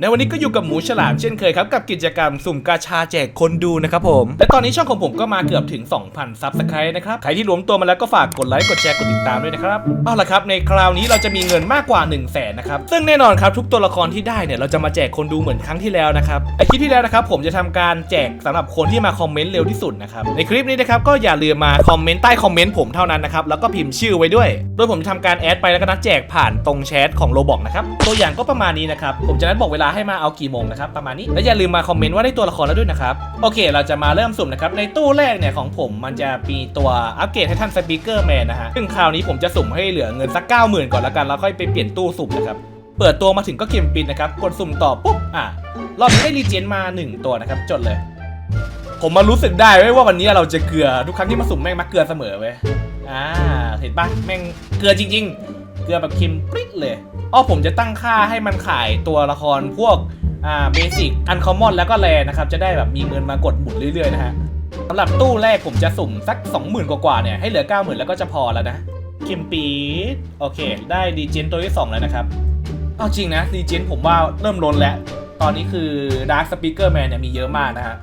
ในวันนี้ก็อยู่กับหมูฉลามเช่นเคยครับกับกิจกรรมสุ่มกาชาแจกคนดูนะครับผม และตอนนี้ช่องของผมก็มาเกือบถึง 2,000 ซับสไครต์นะครับ ใครที่รวมตัวมาแล้วก็ฝากกดไลค์กดแชร์กดติดตามด้วยนะครับ เอาละครับในคราวนี้เราจะมีเงินมากกว่า 1 0 0 0 0แสนนะครับ ซึ่งแน่นอนครับทุกตัวละครที่ได้เนี่ยเราจะมาแจกคนดูเหมือนครั้งที่แล้วนะครับไอคลิปที่แล้วนะครับผมจะทำการแจกสำหรับคนที่มาคอมเมนต์เร็วที่สุดนะครับในคลิปนี้นะครับก็อย่าลืมมาคอมเมนต์ใต้คอมเมนต์ผมเท่านั้นนะครับแล้วก็พิมพ์ชื่อไว้ด้วย โดยผมจะทำการแอดไปแล้วก็นัดแจกผ่านตรงแชทของโรบอกนะครับตัวอย่างก็ประมาณนี้นะครับผมจะนัดบอกเวลาให้มาเอากี่โมงนะครับประมาณนี้และอย่าลืมมาคอมเมนต์ว่าได้ตัวละครแล้วด้วยนะครับโอเค เราจะมาเริ่มสุ่มนะครับในตู้แรกเนี่ยของผมมันจะมีตัวอัปเกรดให้ท่านสปีกเกอร์แมนนะฮะซึ่งคราวนี้ผมจะสุ่มให้เหลือเงินสัก 90,000 ก่อนละกันแล้วค่อยไปเปลี่ยนตู้สุ่มนะครับเปิดตัวมาถึงก็เกมปินนะครับกดสุ่มต่อปุ๊บอะรอบนี้ได้รีเจนมาหนึ่งตัวนะครับจดเลย ผมมารู้สึกได้เว้ยว่าวันนี้เราจะเกลือทุกครั้งที่มาสุ่มแม่งมาเกลือเสมอเว้ยอ่าเห็นปะแม่งเกลือจริง ๆ เกลือแบบเค็มปริ๊ดเลยอ้อผมจะตั้งค่าให้มันขายตัวละครพวกอ่าเบสิกอันคอมมอนแล้วก็แรนะครับ จะได้แบบมีเงินมากดหมุนเรื่อยๆนะฮะสำหรับตู้แรกผมจะสุ่มสัก 20,000 กว่าๆเนี่ยให้เหลือ 90,000 แล้วก็จะพอแล้วนะเค็มปีดโอเค ได้ดีเจนตัวที่สองแล้วนะครับเอาจริงนะดีเจนผมว่าเริ่มล้นแล้ว ตอนนี้คือ Dark Speaker Man เนี่ยมีเยอะมากนะฮะ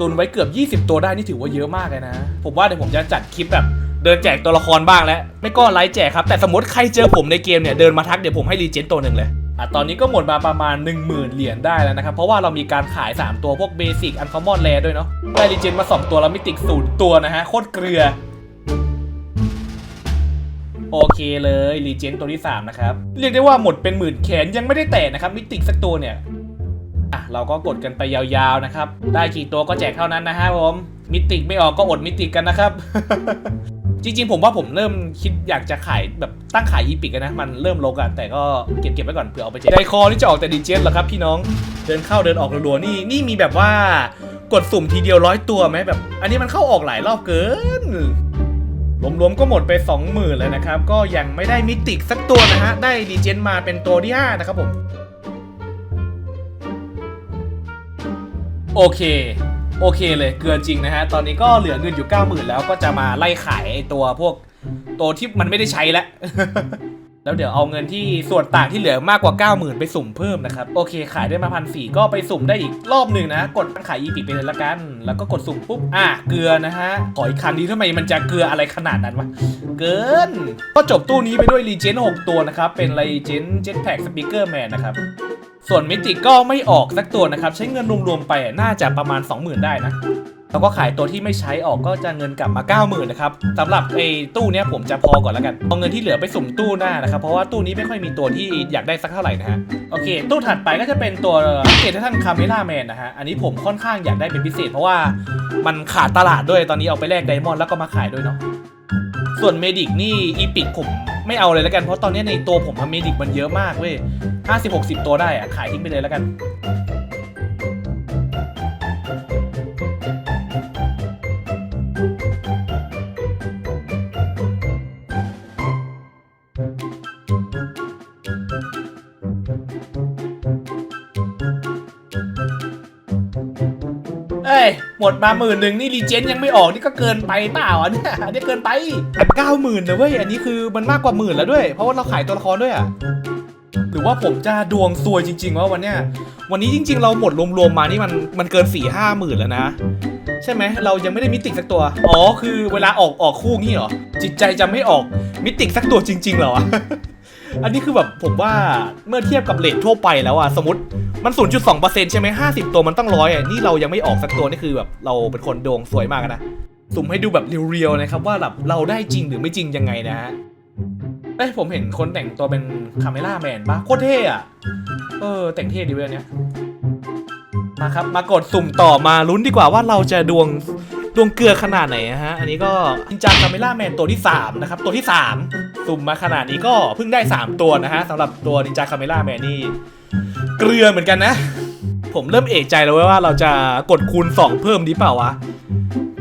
ตุนไว้เกือบ 20 ตัวได้นี่ถือว่าเยอะมากเลยนะ ผมว่าเดี๋ยวผมจะจัดคลิปแบบ เดินแจกตัวละครบ้างแล้ว ไม่ก็ไลฟ์แจกครับ แต่สมมติใครเจอผมในเกมเนี่ยเดินมาทักเดี๋ยวผมให้รีเจนตัวหนึ่งเลยอะตอนนี้ก็หมดมาประมาณ 10,000 เหรียญได้แล้วนะครับ เพราะว่าเรามีการขาย 3 ตัวพวกเบสิกอันคอมมอนแรด้วยเนาะได้รีเจนมา 2 ตัวแล้วมิติกศูนย์ตัวนะฮะ โคตรเกลือ โอเคเลยรีเจนตัวที่ 3 นะครับ เรียกได้ว่าหมดเป็นหมื่นแขนยังไม่ได้แตะนะครับ มิติกสักตัวเนี่ยอะเราก็กดกันไปยาวๆนะครับ ได้กี่ตัวก็แจกเท่านั้นนะฮะผมมิติกไม่ออกก็อดมิติกกันนะครับ จริง ๆ ผมว่าผมเริ่มคิดอยากจะขายแบบตั้งขายอีพิกนะ มันเริ่มลกอะแต่ก็เก็บเก็บไว้ก่อนเผื่อเอาไปแจกไดคอนี่จะออกแต่ดีเจนเหรอครับพี่น้องเดินเข้าเดินออกรัวๆนี่นี่มีแบบว่ากดสุ่มทีเดียวร้อยตัวไหมแบบ อันนี้มันเข้าออกหลายรอบเกินรวมๆก็หมดไป 20,000เลยนะครับ ก็ยังไม่ได้มิติกสักตัวนะฮะ ได้ดีเจนมาเป็นตัวที่ 5 นะครับผม โอเค โอเคเลยเกลือจริงนะฮะ ตอนนี้ก็เหลือเงินอยู่ 90,000 แล้วก็จะมาไล่ขายตัวพวกตัวที่มันไม่ได้ใช้แล้ว แล้วเดี๋ยวเอาเงินที่ส่วนต่างที่เหลือมากกว่า 90,000 ไปสุ่มเพิ่มนะครับ โอเค ขายได้มาพันสี่ก็ไปสุ่มได้อีกรอบหนึ่งนะ กดขายอีพิไปเลยละกัน แล้วก็กดสุ่มปุ๊บ อะ เกลือนะฮะ ขออีกครั้งดีทำไมมันจะเกลืออะไรขนาดนั้นวะ เกิน ก็จบตู้นี้ไปด้วยรีเจน6ตัวนะครับ เป็นรีเจนเจ็ตแพ็กสปีกเกอร์แมนนะครับ ส่วนมิติก็ไม่ออกสักตัวนะครับ ใช้เงินรวมๆไปน่าจะประมาณ 20,000 ได้นะแล้วก็ขายตัวที่ไม่ใช้ออกก็จะเงินกลับมา 90,000นะครับสำหรับไอ้ตู้เนี้ยผมจะพอก่อนแล้วกันเอาเงินที่เหลือไปสุ่มตู้หน้านะครับ เพราะว่าตู้นี้ไม่ค่อยมีตัวที่อยากได้สักเท่าไหร่นะฮะโอเค ตู้ถัดไปก็จะเป็นตัวเกตท่านคาเมล่าแมนนะฮะอันนี้ผมค่อนข้างอยากได้เป็นพิเศษ เพราะว่ามันขาดตลาดด้วยตอนนี้เอาไปแลกไดมอนด์แล้วก็มาขายด้วยเนาะ ส่วนเมดิกนี่อีพิกผมไม่เอาเลยแล้วกันเพราะตอนนี้ในตัวผมเมดิกมันเยอะมากเว้ยห้าสิบหกสิบตัวได้อะขายทิ้งไปเลยแล้วกัน หมดมาหมื่นหนึ่งนี่รีเจนยังไม่ออกนี่ก็เกินไปเปล่าอันเนี้ยอันนี้เกินไปเก้าหมื่นนะเว้ย อันนี้คือมันมากกว่าหมื่นแล้วด้วย เพราะว่าเราขายตัวละครด้วยอะ หรือว่าผมจะดวงซวยจริงๆว่าวันเนี้ย วันนี้จริง ๆ เราหมดรวมๆมานี่มันมันเกิน4ี่ห้าหมื่นแล้วนะ ใช่ไหมเรายังไม่ได้มิติกสักตัว อ๋อคือเวลาออกออกคู่งี้เหรอ จิตใจจะไม่ออกมิติกสักตัวจริง ๆ เหรอวะ อันนี้คือแบบผมว่าเมื่อเทียบกับเลททั่วไปแล้วอะสมมติมัน 0.2%ใช่ไหม50 ตัวมันต้องร้อยอะนี่เรายังไม่ออกสักตัวนี่คือแบบเราเป็นคนดวงสวยมากนะสุ่มให้ดูแบบเรียวๆนะครับว่าแบบเราได้จริงหรือไม่จริงยังไงนะฮะเอ้ยผมเห็นคนแต่งตัวเป็นคาเมล่าแมนปะโคตรเท่อะเออ แต่งเท่ดีเว้ยเนี้ยมาครับมากดสุ่มต่อมาลุ้นดีกว่าว่าเราจะดวงดวงเกลือขนาดไหนนะฮะ อันนี้ก็นินจาคาเมล่าแมนตัวที่ 3 นะครับ ตัวที่ 3 สุ่มมาขนาดนี้ก็เพิ่งได้ 3 ตัวนะฮะสำหรับตัวนินจาคาเมล่าแมนนี่ เกลือเหมือนกันนะ ผมเริ่มเอกใจแล้วว่าเราจะกดคูณ 2 เพิ่มดีเปล่าวะ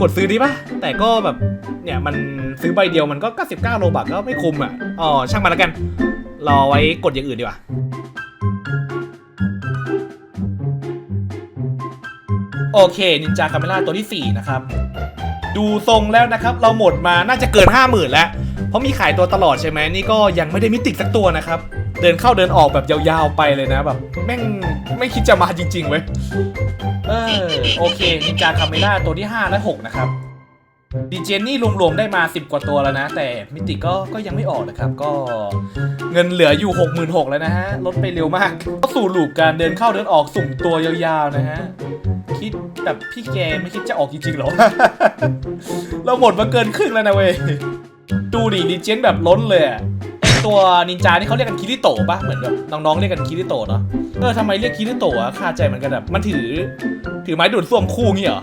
กดซื้อดีปะแต่ก็แบบเนี่ยมันซื้อใบเดียวมันก็ 99 โลบักก็ไม่คุ้มอะอ๋อช่างมันแล้วกัน รอไว้กดอย่างอื่นดีกว่าโอเคนินจาคาเมล่าตัวที่ 4 นะครับ ดูทรงแล้วนะครับ เราหมดมาน่าจะเกิน 50,000 แล้ว เพราะมีขายตัวตลอดใช่ไหมนี่ก็ยังไม่ได้มิติสักตัวนะครับเเดินเข้าเดินออกแบบยาวๆไปเลยนะแบบแม่งไม่คิดจะมาจริงๆเว้ยเออโอเคนินจาคาเมล่าตัวที่ 5 และ 6 นะครับดีเจนนี่รวมๆได้มา 10 กว่าตัวแล้วนะ แต่มิติก็ก็ยังไม่ออกนะครับ ก็เงินเหลืออยู่ 66,000แล้วนะฮะลดไปเร็วมาก ก็สู่ลูปการเดินเข้าเดินออกสุ่มตัวยาวๆนะฮะคิดแบบพี่แกไม่คิดจะออกจริงๆหรอ เราหมดมาเกินครึ่งแล้วนะเว้ย ดูดิดีเจนแบบล้นเลยอะไอตัวนินจานี่เขาเรียกกันคิริโตะปะเหมือนแบบน้องๆเรียกกันคิริโตะเนาะเออทำไมเรียกคิริโตะอะคาใจเหมือนกันแบบมันถือ ถือไม้ดูดซ่วมคู่งี้เหรอ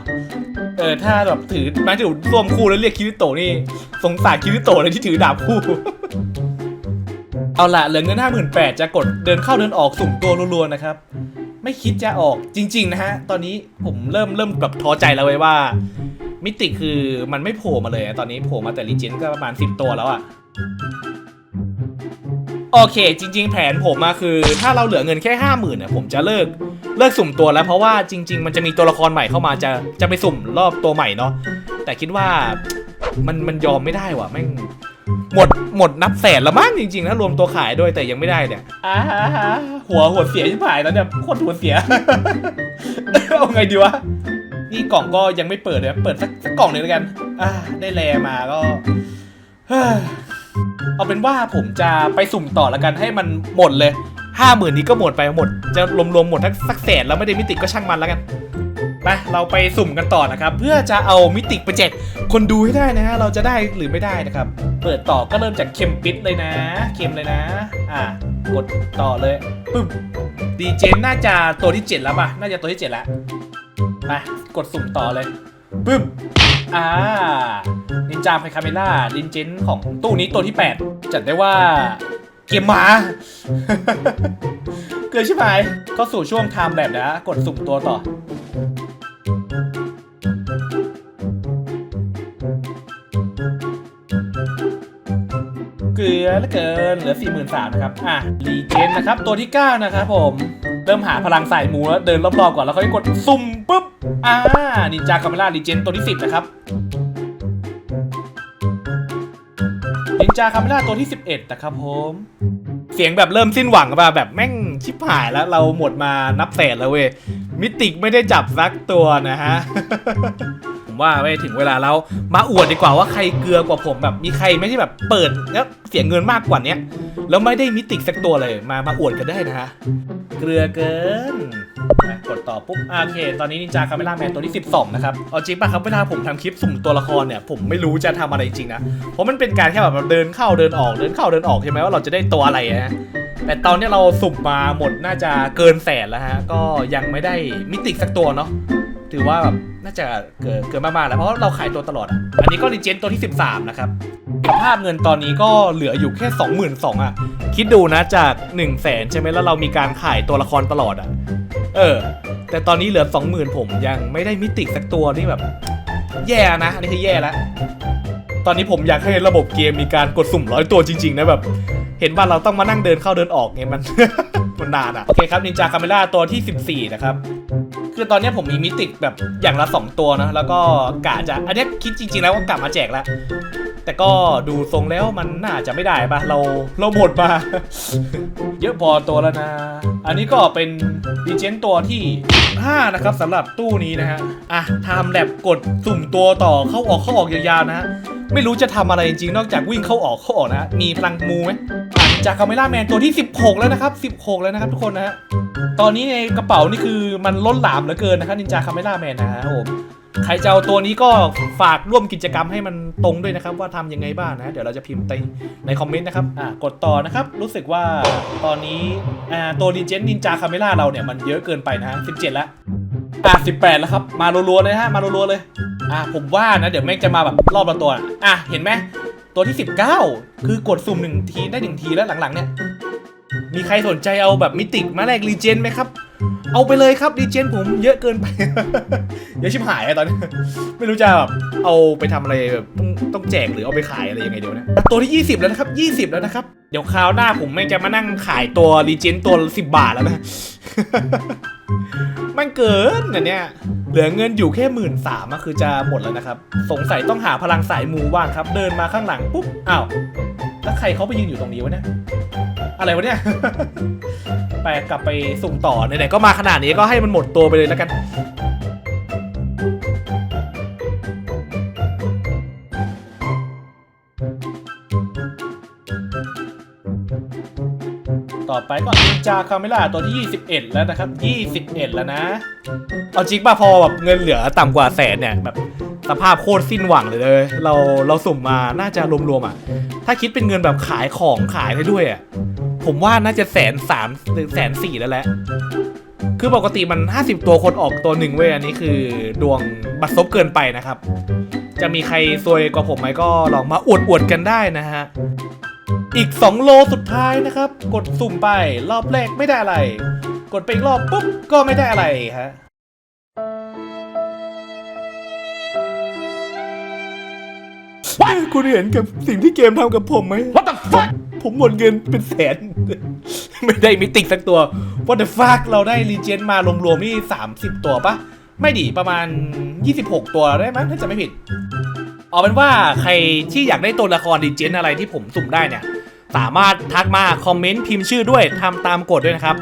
เออถ้าแบบถือไม้ดูดซ่วมคู่แล้วเรียกคิริโตะนี่สงสารคิริโตะเลยที่ถือดาบคู่ เอาละเหลือเงินห้าหมื่นแปดจะกดเดินเข้าเดินออกสุ่มตัวรัวๆนะครับ ไม่คิดจะออกจริง ๆ นะฮะ ตอนนี้ผมเริ่มเริ่มแบบท้อใจแล้วเว้ยว่า มิติคือมันไม่โผล่มาเลยอะตอนนี้โผล่มาแต่ลีเจนก็ประมาณ 10 ตัวแล้วอะโอเค จริง ๆ แผนผมมาคือ ถ้าเราเหลือเงินแค่ห้าหมื่นเนี่ยผมจะเลิกเลิกสุ่มตัวแล้วเพราะว่าจริง ๆ มันจะมีตัวละครใหม่เข้ามาจะจะไปสุ่มรอบตัวใหม่เนาะแต่คิดว่ามันมันยอมไม่ได้ว่ะแม่งหมดหมดนับแสนละมั้งจริงๆถ้ารวมตัวขายด้วยแต่ยังไม่ได้เนี่ยอ่าหัวหัวเสียชิบหายแล้วเนี่ยโคตรหัวเสีย เอาไงดีวะ นี่กล่องก็ยังไม่เปิดเลยเปิดสักสักกล่องหนึ่งแล้วกัน อ่า ได้แลมาก็เอาเป็นว่าผมจะไปสุ่มต่อแล้วกันให้มันหมดเลยห้าหมื่นนี้ก็หมดไปหมด จะรวมๆหมดทั้งสักแสนแล้วไม่ได้มิติก็ช่างมันแล้วกันไปเราไปสุ่มกันต่อนะครับ เพื่อจะเอามิติไปแจกคนดูให้ได้นะฮะเราจะได้หรือไม่ได้นะครับ เปิดต่อก็เริ่มจากเข็มปิดเลยนะ เข็มเลยนะ อะกดต่อเลยปึ๊บดีเจน่าจะตัวที่ 7 แล้วป่ะน่าจะตัวที่ 7 แล้ว ไปกดสุ่มต่อเลยปึ๊บอ่านินจาไพคาเมล่าลินเจนของตู้นี้ตัวที่ 8 จัดได้ว่าเกมหมา เกินใช่ไหมเข้าสู่ช่วงไทม์แบบนะ กดสุ่มตัวต่อ เกลือเหลือเกินเหลือ 4 3 0 0 0นะครับ อะรีเจนนะครับ ตัวที่ 9 นะครับผม เริ่มหาพลังสายมูแล้วเดินรอบๆก่อนแล้วค่อยกดซุ่มปุ๊บ อ่านินจาคาเมล่ารีเจนตัวที่10นะครับนินจาคาเมล่าตัวที่ 11นะครับผมเสียงแบบเริ่มสิ้นหวังป่ะแบบแม่งชิบหายแล้วเราหมดมานับแสนแล้วเว้ยมิติกไม่ได้จับซักตัวนะฮะ ผมว่าไม่ถึงเวลาแล้วมาอวดดีกว่าว่าใครเกลือกว่าผมแบบมีใครไม่ใช่แบบเปิดแล้วเสียเงินมากกว่านี้แล้วไม่ได้มิติสักตัวเลยมามาอวดกันได้นะฮะเกลือเกินกดต่อปุ๊บโอเค ตอนนี้นินจาคาเมล่าแมนตัวที่ 12 นะครับ เอาจริงป่ะครับเวลาผมทำคลิปสุ่มตัวละครเนี่ย ผมไม่รู้จะทำอะไรจริงนะ เพราะมันเป็นการแค่แบบเดินเข้าเดินออกเดินเข้าเดินออกใช่ไหมว่าเราจะได้ตัวอะไรนะแต่ตอนนี้เราสุ่มมาหมดน่าจะเกินแสนแล้วฮะ ก็ยังไม่ได้มิติสักตัวเนาะ ถือว่าแบบน่าจะเกินเกินมากๆแล้วเพราะเราขายตัวตลอดอะอันนี้ก็รีเจนตัวที่ 13 นะครับสภาพเงินตอนนี้ก็เหลืออยู่แค่ 22,000อะ คิดดูนะจาก 1 0 0 0 0แสนใช่ไหมแล้วเรามีการขายตัวละครตลอดอะ เออ แต่ตอนนี้เหลือ 20,000 ผมยังไม่ได้มิติสักตัวนี่แบบ แย่นะ อันนี้คือแย่แล้วตอนนี้ผมอยากให้ระบบเกมมีการกดสุ่มร้อยตัวจริงๆนะแบบ เห็นว่าเราต้องมานั่งเดินเข้าเดินออกไงมัน มันนานอะ โอเคครับนินจาคาเมล่าตัวที่ 14 นะครับ คือตอนนี้ผมมีมิติกแบบอย่างละ 2 ตัวนะ แล้วก็กะจะอันนี้คิดจริง ๆ แล้วว่ากลับมาแจกแล้ว แต่ก็ดูทรงแล้วมันน่าจะไม่ได้ปะเราเราหมดมา เยอะพอตัวแล้วนะ อันนี้ก็เป็นดีเจนตัวที่ 5 นะครับสำหรับตู้นี้นะฮะ อะทำแลบกดสุ่มตัวต่อเข้าออกเข้าออกยาวๆนะฮะ ไม่รู้จะทำอะไรจริงๆ นอกจากวิ่งเข้าออกเข้าออกนะฮะ มีพลังมูไหมจากคาเมล่าแมนตัวที่ 16 แล้วนะครับ 16 แล้วนะครับทุกคนนะฮะ ตอนนี้ในกระเป๋านี่คือมันล้นหลามเหลือเกินนะครับนินจาคาเมล่าแมนนะฮะผมใครจะเอาตัวนี้ก็ฝากร่วมกิจกรรมให้มันตรงด้วยนะครับว่าทำยังไงบ้างนะ เดี๋ยวเราจะพิมพ์ในในคอมเมนต์นะครับอ่ากดต่อนะครับ รู้สึกว่าตอนนี้อ่าตัวดีเจนนินจาคาเมล่าเราเนี่ยมันเยอะเกินไปนะฮะ17 แล้ว อะ18แล้วครับ มารัวๆเลยฮะ มารัวๆเลย อะผมว่านะ เดี๋ยวแม่งจะมาแบบรอบละตัว อะอะเห็นไหม ตัวที่19คือกดสุ่มหนึ่งทีได้หนึ่งทีแล้วหลังๆเนี่ย มีใครสนใจเอาแบบมิติกมาแลกรีเจนไหมครับ เอาไปเลยครับรีเจนผมเยอะเกินไป เยอะชิบหายอะตอนนี้ ไม่รู้จะแบบเอาไปทำอะไรแบบต้องต้องแจกหรือเอาไปขายอะไรยังไงเดี๋ยวนะ ตัวที่ 20 แล้วนะครับ 20 แล้วนะครับ เดี๋ยวคราวหน้าผมแม่งจะมานั่งขายตัวรีเจนตัว 10 บาทแล้วนะ มันเกินนะเนี่ย เหลือเงินอยู่แค่หมื่นสามคือจะหมดแล้วนะครับ สงสัยต้องหาพลังสายมูบ้างครับ เดินมาข้างหลังปุ๊บ อ้าว แล้วใครเขาไปยืนอยู่ตรงนี้วะเนี่ย อะไรวะเนี่ย ไปกลับไปสุ่มต่อไหนๆก็มาขนาดนี้ก็ให้มันหมดตัวไปเลยแล้วกัน ต่อไปก็นินจาคาเมล่าตัวที่ 21 แล้วนะครับ 21 แล้วนะ เอาจริงป่ะพอแบบเงินเหลือต่ำกว่าแสนเนี่ยแบบสภาพโคตรสิ้นหวังเลยเลย เราเราสุ่มมาน่าจะรวมๆอะ ถ้าคิดเป็นเงินแบบขายของขายได้ด้วยอะ ผมว่าน่าจะแสนสามหรือแสนสี่แล้วแหละ คือปกติมัน 50 ตัวคนออกตัวหนึ่งเว้ยอันนี้คือดวงบัดซบเกินไปนะครับ จะมีใครซวยกว่าผมไหมก็ลองมาอวดอวดๆกันได้นะฮะ อีก 2 โลสุดท้ายนะครับ กดสุ่มไปรอบแรกไม่ได้อะไร กดไปอีกรอบปุ๊บก็ไม่ได้อะไรฮะคุณเห็นกับสิ่งที่เกมทำกับผมไหม What the fuck ผมหมดเงินเป็นแสน ไม่ได้มิติกสักตัว What the fuck เราได้รีเจนมารวมๆนี่ 30 ตัวปะไม่ดีประมาณ 26 ตัวได้มั้งถ้าจะไม่ผิด เอาเป็นว่าใครที่อยากได้ตัวละครดีเจนอะไรที่ผมสุ่มได้เนี่ย สามารถทักมาคอมเมนต์พิมพ์ชื่อด้วยทำตามกฎด้วยนะครับ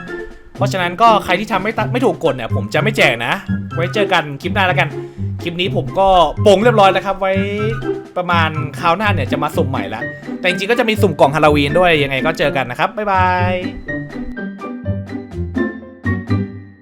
เพราะฉะนั้นก็ใครที่ทำไม่ไม่ถูกกฎเนี่ยผมจะไม่แจกนะ ไว้เจอกันคลิปหน้าแล้วกัน คลิปนี้ผมก็ปงเรียบร้อยแล้วครับ ไว้ประมาณคราวหน้าเนี่ยจะมาสุ่มใหม่ละแต่จริงๆก็จะมีสุ่มกล่องฮาโลวีนด้วยยังไงก็เจอกันนะครับบ๊ายบาย